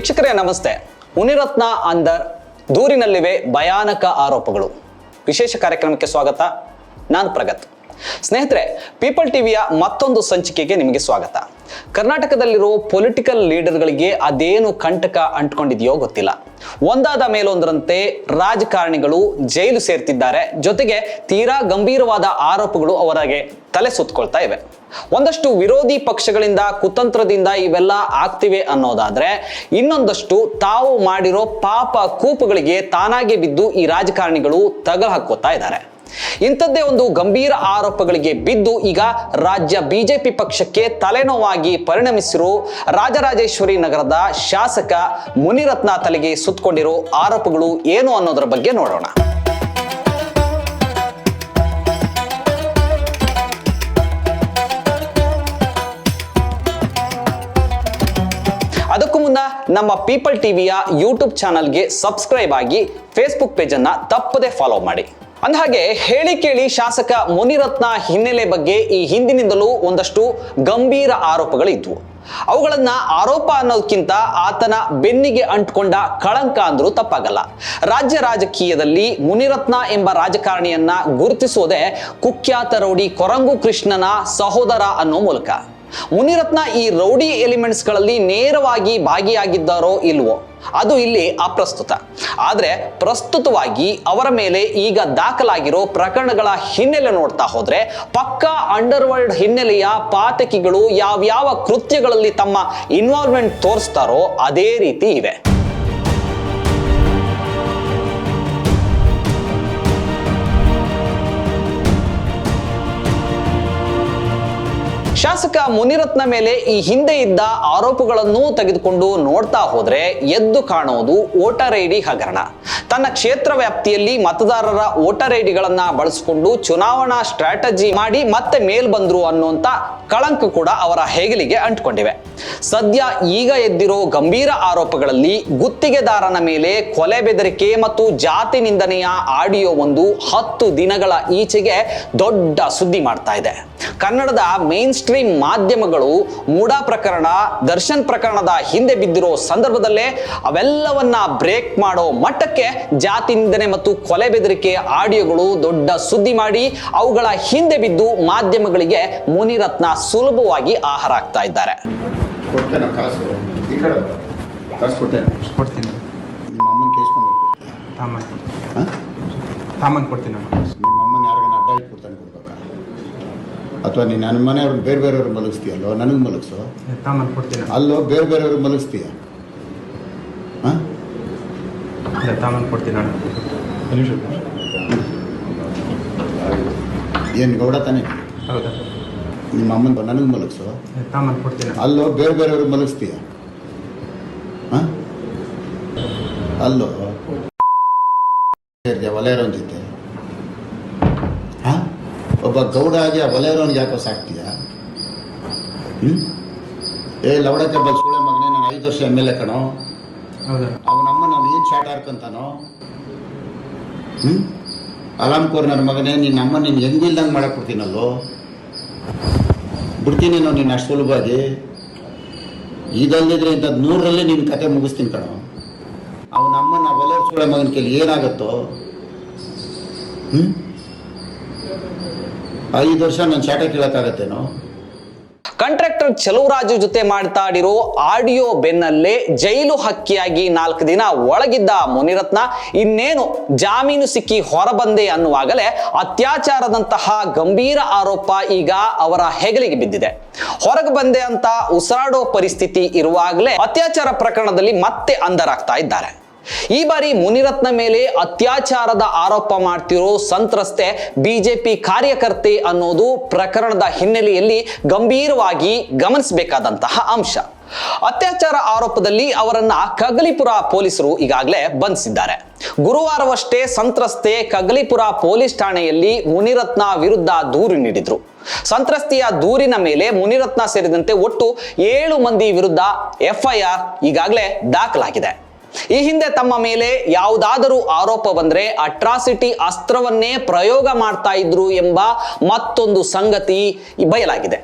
ವೀಕ್ಷಕರೇ, ನಮಸ್ತೆ. ಮುನಿರತ್ನ ಅಂದರ್ ದೂರಿನಲ್ಲಿವೆ ಭಯಾನಕ ಆರೋಪಗಳು. ವಿಶೇಷ ಕಾರ್ಯಕ್ರಮಕ್ಕೆ ಸ್ವಾಗತ, ನಾನು ಪ್ರಗತ್. ಸ್ನೇಹಿತರೆ, ಪೀಪಲ್ ಟಿವಿಯ ಮತ್ತೊಂದು ಸಂಚಿಕೆಗೆ ನಿಮಗೆ ಸ್ವಾಗತ. ಕರ್ನಾಟಕದಲ್ಲಿರೋ ಪೊಲಿಟಿಕಲ್ ಲೀಡರ್ಗಳಿಗೆ ಅದೇನು ಕಂಟಕ ಅಂಟ್ಕೊಂಡಿದೆಯೋ ಗೊತ್ತಿಲ್ಲ. ಒಂದಾದ ಮೇಲೊಂದರಂತೆ ರಾಜಕಾರಣಿಗಳು ಜೈಲು ಸೇರ್ತಿದ್ದಾರೆ. ಜೊತೆಗೆ ತೀರಾ ಗಂಭೀರವಾದ ಆರೋಪಗಳು ಅವರಿಗೆ ತಲೆ ಸುತ್ತಕೊಳ್ತಾ ಇವೆ. ಒಂದಷ್ಟು ವಿರೋಧಿ ಪಕ್ಷಗಳಿಂದ ಕುತಂತ್ರದಿಂದ ಇವೆಲ್ಲ ಆಗ್ತಿವೆ ಅನ್ನೋದಾದ್ರೆ, ಇನ್ನೊಂದಷ್ಟು ತಾವು ಮಾಡಿರೋ ಪಾಪ ಕೂಪುಗಳಿಗೆ ತಾನಾಗೆ ಬಿದ್ದು ಈ ರಾಜಕಾರಣಿಗಳು ತಗಲು ಹಾಕೋತಾ ಇದ್ದಾರೆ. ಇಂಥದ್ದೇ ಒಂದು ಗಂಭೀರ ಆರೋಪಗಳಿಗೆ ಬಿದ್ದು ಈಗ ರಾಜ್ಯ ಬಿಜೆಪಿ ಪಕ್ಷಕ್ಕೆ ತಲೆನೋವಾಗಿ ಪರಿಣಮಿಸಿರೋ ರಾಜರಾಜೇಶ್ವರಿ ನಗರದ ಶಾಸಕ ಮುನಿರತ್ನ ತಲೆಗೆ ಸುತ್ತಕೊಂಡಿರೋ ಆರೋಪಗಳು ಏನು ಅನ್ನೋದರ ಬಗ್ಗೆ ನೋಡೋಣ. ಅದಕ್ಕೂ ಮುನ್ನ ನಮ್ಮ ಪೀಪಲ್ ಟಿವಿಯ ಯೂಟ್ಯೂಬ್ ಚಾನಲ್ಗೆ ಸಬ್ಸ್ಕ್ರೈಬ್ ಆಗಿ ಫೇಸ್ಬುಕ್ ಪೇಜನ್ನು ತಪ್ಪದೇ ಫಾಲೋ ಮಾಡಿ. ಅಂದಹಾಗೆ ಹೇಳಿ ಕೇಳಿ ಶಾಸಕ ಮುನಿರತ್ನ ಹಿನ್ನೆಲೆ ಬಗ್ಗೆ ಈ ಹಿಂದಿನಿಂದಲೂ ಒಂದಷ್ಟು ಗಂಭೀರ ಆರೋಪಗಳಿದ್ವು. ಅವುಗಳನ್ನ ಆರೋಪ ಅನ್ನೋದಕ್ಕಿಂತ ಆತನ ಬೆನ್ನಿಗೆ ಅಂಟ್ಕೊಂಡ ಕಳಂಕ ಅಂದ್ರೂ ತಪ್ಪಾಗಲ್ಲ. ರಾಜ್ಯ ರಾಜಕೀಯದಲ್ಲಿ ಮುನಿರತ್ನ ಎಂಬ ರಾಜಕಾರಣಿಯನ್ನ ಗುರುತಿಸೋದೆ ಕುಖ್ಯಾತ ರೌಡಿ ಕೊರಂಗು ಕೃಷ್ಣನ ಸಹೋದರ ಅನ್ನೋ ಮೂಲಕ. ಮುನಿರತ್ನ ಈ ರೌಡಿ ಎಲಿಮೆಂಟ್ಸ್ಗಳಲ್ಲಿ ನೇರವಾಗಿ ಭಾಗಿಯಾಗಿದ್ದಾರೋ ಇಲ್ವೋ? ಅದು ಇಲ್ಲಿ ಅಪ್ರಸ್ತುತ. ಆದರೆ ಪ್ರಸ್ತುತವಾಗಿ ಅವರ ಮೇಲೆ ಈಗ ದಾಖಲಾಗಿರೋ ಪ್ರಕರಣಗಳ ಹಿನ್ನೆಲೆ ನೋಡ್ತಾ ಹೋದ್ರೆ ಪಕ್ಕಾ ಅಂಡರ್ವರ್ಲ್ಡ್ ಹಿನ್ನೆಲೆಯ ಪಾತಕಿಗಳು ಯಾವ್ಯಾವ ಕೃತ್ಯಗಳಲ್ಲಿ ತಮ್ಮ ಇನ್ವಾಲ್ವ್ಮೆಂಟ್ ತೋರಿಸ್ತಾರೋ ಅದೇ ರೀತಿ ಇವೆ. ಶಾಸಕ ಮುನಿರತ್ನ ಮೇಲೆ ಈ ಹಿಂದೆ ಇದ್ದ ಆರೋಪಗಳನ್ನು ತೆಗೆದುಕೊಂಡು ನೋಡ್ತಾ ಹೋದ್ರೆ ಎದ್ದು ಕಾಣುವುದು ವೋಟರ್ ಐಡಿ ಹಗರಣ. ತನ್ನ ಕ್ಷೇತ್ರ ವ್ಯಾಪ್ತಿಯಲ್ಲಿ ಮತದಾರರ ವೋಟರ್ ಐಡಿಗಳನ್ನ ಬಳಸಿಕೊಂಡು ಚುನಾವಣಾ ಸ್ಟ್ರಾಟಜಿ ಮಾಡಿ ಮತ್ತೆ ಮೇಲ್ ಬಂದ್ರು ಅನ್ನುವಂತ ಕಳಂಕ ಕೂಡ ಅವರ ಹೆಗಲಿಗೆ ಅಂಟ್ಕೊಂಡಿವೆ. ಸದ್ಯ ಈಗ ಎದ್ದಿರೋ ಗಂಭೀರ ಆರೋಪಗಳಲ್ಲಿ ಗುತ್ತಿಗೆದಾರನ ಮೇಲೆ ಕೊಲೆ ಬೆದರಿಕೆ ಮತ್ತು ಜಾತಿ ನಿಂದನೆಯ ಆಡಿಯೋ ಒಂದು ಹತ್ತು ದಿನಗಳ ಈಚೆಗೆ ದೊಡ್ಡ ಸುದ್ದಿ ಮಾಡ್ತಾ ಇದೆ. ಕನ್ನಡದ ಮೇನ್ ಸ್ಟ್ರೀಮ್ ಮಾಧ್ಯಮಗಳು ಮೂಡಾ ಪ್ರಕರಣ, ದರ್ಶನ್ ಪ್ರಕರಣದ ಹಿಂದೆ ಬಿದ್ದಿರೋ ಸಂದರ್ಭದಲ್ಲೇ ಅವೆಲ್ಲವನ್ನ ಬ್ರೇಕ್ ಮಾಡೋ ಮಟ್ಟಕ್ಕೆ ಜಾತಿ ನಿಂದನೆ ಮತ್ತು ಕೊಲೆ ಬೆದರಿಕೆ ಆಡಿಯೋಗಳು ದೊಡ್ಡ ಸುದ್ದಿ ಮಾಡಿ ಅವುಗಳ ಹಿಂದೆ ಬಿದ್ದು ಮಾಧ್ಯಮಗಳಿಗೆ ಮುನಿರತ್ನ ಸುಲಭವಾಗಿ ಆಹಾರ ಆಗ್ತಾ ಇದ್ದಾರೆ. ಕೊಡ್ತೇನೆ ಕಾಸು. ಈ ಕಡೆ. ಕಾಸು ಕೊಡ್ತೇನೆ. ಕೊಡ್ತೀನಿ. ನಿಮ್ಮ ಅಮ್ಮನ ಕೇಸ್ಕೊಂಡು ತಾಮನ್ ಹಾಂ? ತಾಮನ್ ಕೊಡ್ತೀನಿ ನಿಮ್ಮ ಅಮ್ಮನ ಯಾರಿಗಾನ ಅಡ್ಡ ಇಟ್ಬಿಡ್ತಾನೆ ಕೊಡ್ಬೇಕಾ? ಅಥವಾ ನೀನು ನನ್ನ ಮನೆಯವ್ರನ್ನ ಬೇರೆ ಬೇರೆಯವ್ರು ಮಲಗಿಸ್ತೀಯಲ್ಲೋ? ನನಗೆ ಮಲಗಿಸು? ತಾಮನ್ ಕೊಡ್ತೀನಿ ಅಲ್ಲೋ ಬೇರೆ ಬೇರೆಯವ್ರಿಗೆ ಮಲಗಿಸ್ತೀಯ? ಹಾಂ? ತಾಮನ್ ಕೊಡ್ತೀನಿ ನಾನು ಏನು ಗೌಡ ತಾನೇ? ಹೌದಾ? ನಿಮ್ಮ ಅಮ್ಮನ ನನಗೆ ಮಲಗಿಸು. ಕೊಡ್ತೀನಿ ಅಲ್ಲೋ ಬೇರೆ ಬೇರೆಯವ್ರಿಗೆ ಮಲಗಿಸ್ತೀಯ? ಹಾಂ? ಅಲ್ಲೋ. ಒಲೆಯರೋನ್ ಜೊತೆ. ಹಾಂ? ಒಬ್ಬ ಗೌಡ ಆಗಿ ಆ ಒಲೆಯರೋನ್ಗೆ ಯಾಕೋ ಸಾಕ್ತೀಯ? ಹ್ಞೂ ಏ ಲವಡಕ್ಕೆ ಬಲ್ ಸುಳೆ ಮಗನೇ ನಾನು ಐದು ವರ್ಷ ಎಂ ಎಲ್ ಎ ಕಣೋ. ಅವನಮ್ಮ ನಾನು ಏನು ಶಾಟ್ ಆಡ್ಕೊಂತಾನೋ ಹ್ಞೂ ಅಲಾಮ್ ಕೋರ್ ನನ್ನ ಮಗನೇ ನಿನ್ನ ಅಮ್ಮ ನೀನು ಹೆಂಗಿಲ್ದಂಗೆ ಮಾಡಕ್ಕೆ ಕೊಡ್ತೀನಲ್ಲೋ? ಬಿಡ್ತೀನಿ ನಾನು ನೀನು ಅಷ್ಟು ಸುಲಭವಾಗಿ. ಇದಲ್ದಿದ್ರೆ ಇಂಥದ್ದು ನೂರರಲ್ಲಿ ನೀನು ಕತೆ ಮುಗಿಸ್ತೀನಿ ಕಣೋ. ಅವನ ಅಮ್ಮನ ಒಲೆ ಸುಳೆ ಮಗನ ಕೈಲಿ ಏನಾಗುತ್ತೋ? ಹ್ಞೂ ಐದು ವರ್ಷ ನಾನು ಚಾಟ ಕೇಳೋಕ್ಕಾಗತ್ತೇನೋ? ಕಾಂಟ್ರಾಕ್ಟರ್ ಚಲುವರಾಜು ಜೊತೆ ಮಾತಾಡಿರೋ ಆಡಿಯೋ ಬೆನ್ನಲ್ಲೇ ಜೈಲು ಹಕ್ಕಿಯಾಗಿ ನಾಲ್ಕು ದಿನ ಒಳಗಿದ್ದ ಮುನಿರತ್ನ ಇನ್ನೇನು ಜಾಮೀನು ಸಿಕ್ಕಿ ಹೊರಬಂದೆ ಅನ್ನುವಾಗಲೇ ಅತ್ಯಾಚಾರದಂತಹ ಗಂಭೀರ ಆರೋಪ ಈಗ ಅವರ ಹೆಗಲಿಗೆ ಬಿದ್ದಿದೆ. ಹೊರಗೆ ಬಂದೆ ಅಂತ ಉಸಿರಾಡೋ ಪರಿಸ್ಥಿತಿ ಇರುವಾಗಲೇ ಅತ್ಯಾಚಾರ ಪ್ರಕರಣದಲ್ಲಿ ಮತ್ತೆ ಅಂಧರಾಗ್ತಾ ಇದ್ದಾರೆ. ಈ ಬಾರಿ ಮುನಿರತ್ನ ಮೇಲೆ ಅತ್ಯಾಚಾರದ ಆರೋಪ ಮಾಡ್ತಿರೋ ಸಂತ್ರಸ್ತೆ ಬಿಜೆಪಿ ಕಾರ್ಯಕರ್ತೆ ಅನ್ನೋದು ಪ್ರಕರಣದ ಹಿನ್ನೆಲೆಯಲ್ಲಿ ಗಂಭೀರವಾಗಿ ಗಮನಿಸಬೇಕಾದಂತಹ ಅಂಶ. ಅತ್ಯಾಚಾರ ಆರೋಪದಲ್ಲಿ ಅವರನ್ನ ಕಗಲಿಪುರ ಪೊಲೀಸರು ಈಗಾಗಲೇ ಬಂಧಿಸಿದ್ದಾರೆ. ಗುರುವಾರವಷ್ಟೇ ಸಂತ್ರಸ್ತೆ ಕಗಲಿಪುರ ಪೊಲೀಸ್ ಠಾಣೆಯಲ್ಲಿ ಮುನಿರತ್ನ ವಿರುದ್ಧ ದೂರು ನೀಡಿದ್ರು. ಸಂತ್ರಸ್ತೆಯ ದೂರಿನ ಮೇಲೆ ಮುನಿರತ್ನ ಸೇರಿದಂತೆ ಒಟ್ಟು ಏಳು ಮಂದಿ ವಿರುದ್ಧ ಎಫ್ಐಆರ್ ಈಗಾಗಲೇ ದಾಖಲಾಗಿದೆ. ಈ ಹಿಂದೆ ತಮ್ಮ ಮೇಲೆ ಯಾವುದಾದರೂ ಆರೋಪ ಬಂದ್ರೆ ಅಟ್ರಾಸಿಟಿ ಅಸ್ತ್ರವನ್ನೇ ಪ್ರಯೋಗ ಮಾಡ್ತಾ ಇದ್ರು ಎಂಬ ಮತ್ತೊಂದು ಸಂಗತಿ ಬಯಲಾಗಿದೆ.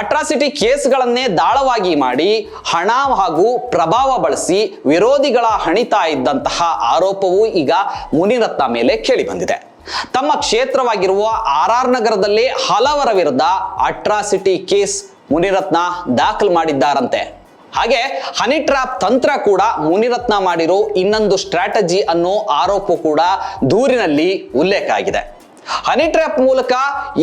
ಅಟ್ರಾಸಿಟಿ ಕೇಸ್ಗಳನ್ನೇ ದಾಳವಾಗಿ ಮಾಡಿ, ಹಣ ಹಾಗೂ ಪ್ರಭಾವ ಬಳಸಿ ವಿರೋಧಿಗಳ ಹಣಿತಾ ಇದ್ದಂತಹ ಆರೋಪವೂ ಈಗ ಮುನಿರತ್ನ ಮೇಲೆ ಕೇಳಿ ಬಂದಿದೆ. ತಮ್ಮ ಕ್ಷೇತ್ರವಾಗಿರುವ ಆರ್ ಆರ್ ನಗರದಲ್ಲಿ ಹಲವರ ವಿರುದ್ಧ ಅಟ್ರಾಸಿಟಿ ಕೇಸ್ ಮುನಿರತ್ನ ದಾಖಲು ಮಾಡಿದ್ದಾರಂತೆ. ಹಾಗೆ ಹನಿ ಟ್ರಾಪ್ ತಂತ್ರ ಕೂಡ ಮುನಿರತ್ನ ಮಾಡಿರೋ ಇನ್ನೊಂದು ಸ್ಟ್ರಾಟಜಿ ಅನ್ನೋ ಆರೋಪ ಕೂಡ ದೂರಿನಲ್ಲಿ ಉಲ್ಲೇಖ ಆಗಿದೆ. ಹನಿ ಟ್ರ್ಯಾಪ್ ಮೂಲಕ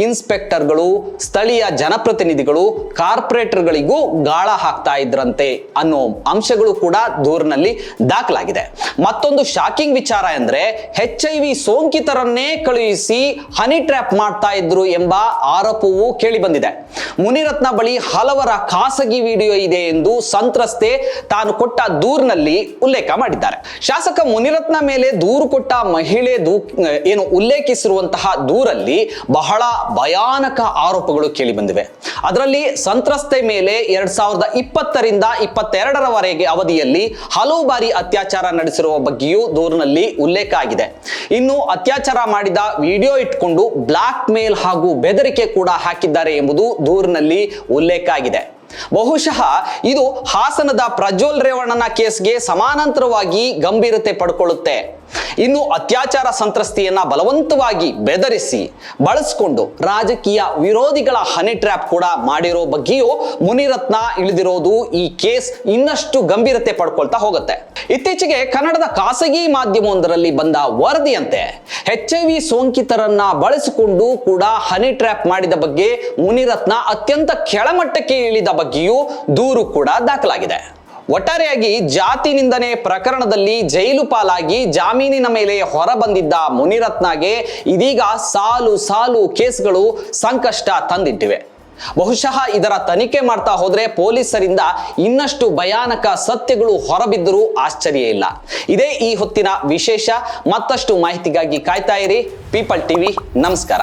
ಇನ್ಸ್ಪೆಕ್ಟರ್ಗಳು, ಸ್ಥಳೀಯ ಜನಪ್ರತಿನಿಧಿಗಳು, ಕಾರ್ಪೊರೇಟರ್ಗಳಿಗೂ ಗಾಳ ಹಾಕ್ತಾ ಇದ್ರಂತೆ ಅನ್ನೋ ಅಂಶಗಳು ಕೂಡ ದೂರಿನಲ್ಲಿ ದಾಖಲಾಗಿದೆ. ಮತ್ತೊಂದು ಶಾಕಿಂಗ್ ವಿಚಾರ ಎಂದ್ರೆ ಎಚ್ ಐ ವಿ ಸೋಂಕಿತರನ್ನೇ ಕಳುಹಿಸಿ ಹನಿ ಟ್ರ್ಯಾಪ್ ಮಾಡ್ತಾ ಇದ್ರು ಎಂಬ ಆರೋಪವೂ ಕೇಳಿ ಬಂದಿದೆ. ಮುನಿರತ್ನ ಬಳಿ ಹಲವರ ಖಾಸಗಿ ವಿಡಿಯೋ ಇದೆ ಎಂದು ಸಂತ್ರಸ್ತೆ ತಾನು ಕೊಟ್ಟ ದೂರಿನಲ್ಲಿ ಉಲ್ಲೇಖ ಮಾಡಿದ್ದಾರೆ. ಶಾಸಕ ಮುನಿರತ್ನ ಮೇಲೆ ದೂರು ಕೊಟ್ಟ ಮಹಿಳೆ ಏನು ಉಲ್ಲೇಖಿಸಿರುವಂತಹ ದೂರಲ್ಲಿ ಬಹಳ ಭಯಾನಕ ಆರೋಪಗಳು ಕೇಳಿ ಬಂದಿವೆ. ಅದರಲ್ಲಿ ಸಂತ್ರಸ್ತೆ ಮೇಲೆ ಎರಡ್ ಸಾವಿರದ ಇಪ್ಪತ್ತರಿಂದ ಇಪ್ಪತ್ತೆರಡರವರೆಗೆ ಅವಧಿಯಲ್ಲಿ ಹಲವು ಬಾರಿ ಅತ್ಯಾಚಾರ ನಡೆಸಿರುವ ಬಗ್ಗೆಯೂ ದೂರಿನಲ್ಲಿ ಉಲ್ಲೇಖ ಆಗಿದೆ. ಇನ್ನು ಅತ್ಯಾಚಾರ ಮಾಡಿದ ವಿಡಿಯೋ ಇಟ್ಕೊಂಡು ಬ್ಲಾಕ್ ಮೇಲ್ ಹಾಗೂ ಬೆದರಿಕೆ ಕೂಡ ಹಾಕಿದ್ದಾರೆ ಎಂಬುದು ದೂರಿನಲ್ಲಿ ಉಲ್ಲೇಖ ಆಗಿದೆ. ಬಹುಶಃ ಇದು ಹಾಸನದ ಪ್ರಜ್ವಲ್ ರೇವಣ್ಣನ ಕೇಸ್ಗೆ ಸಮಾನಾಂತರವಾಗಿ ಗಂಭೀರತೆ ಪಡ್ಕೊಳ್ಳುತ್ತೆ. ಇನ್ನು ಅತ್ಯಾಚಾರ ಸಂತ್ರಸ್ತೆಯನ್ನು ಬಲವಂತವಾಗಿ ಬೆದರಿಸಿ, ಬಳಸಿಕೊಂಡು ರಾಜಕೀಯ ವಿರೋಧಿಗಳ ಹನಿ ಟ್ರ್ಯಾಪ್ ಕೂಡ ಮಾಡಿರೋ ಬಗ್ಗೆಯೂ ಮುನಿರತ್ನ ಇಳಿದಿರೋದು ಈ ಕೇಸ್ ಇನ್ನಷ್ಟು ಗಂಭೀರತೆ ಪಡ್ಕೊಳ್ತಾ ಹೋಗುತ್ತೆ. ಇತ್ತೀಚೆಗೆ ಕನ್ನಡದ ಖಾಸಗಿ ಮಾಧ್ಯಮವೊಂದರಲ್ಲಿ ಬಂದ ವರದಿಯಂತೆ ಎಚ್ ಐ ವಿ ಸೋಂಕಿತರನ್ನ ಬಳಸಿಕೊಂಡು ಕೂಡ ಹನಿ ಟ್ರ್ಯಾಪ್ ಮಾಡಿದ ಬಗ್ಗೆ ಮುನಿರತ್ನ ಅತ್ಯಂತ ಕೆಳಮಟ್ಟಕ್ಕೆ ಇಳಿದ ಬಗ್ಗೆಯೂ ದೂರು ಕೂಡ ದಾಖಲಾಗಿದೆ. ಒಟ್ಟಾರೆಯಾಗಿ ಜಾತಿ ನಿಂದನೆ ಪ್ರಕರಣದಲ್ಲಿ ಜೈಲು ಪಾಲಾಗಿ ಜಾಮೀನಿನ ಮೇಲೆ ಹೊರಬಂದಿದ್ದ ಮುನಿರತ್ನಗೆ ಇದೀಗ ಸಾಲು ಸಾಲು ಕೇಸ್ಗಳು ಸಂಕಷ್ಟ ತಂದಿಟ್ಟಿವೆ. ಬಹುಶಃ ಇದರ ತನಿಖೆ ಮಾಡ್ತಾ ಹೋದ್ರೆ ಪೊಲೀಸರಿಂದ ಇನ್ನಷ್ಟು ಭಯಾನಕ ಸತ್ಯಗಳು ಹೊರಬಿದ್ದರೂ ಆಶ್ಚರ್ಯ ಇಲ್ಲ. ಇದೇ ಈ ಹೊತ್ತಿನ ವಿಶೇಷ ಮತ್ತಷ್ಟು ಮಾಹಿತಿಗಾಗಿ ಕಾಯ್ತಾ ಇರಿ. ಪೀಪಲ್ ಟಿವಿ, ನಮಸ್ಕಾರ.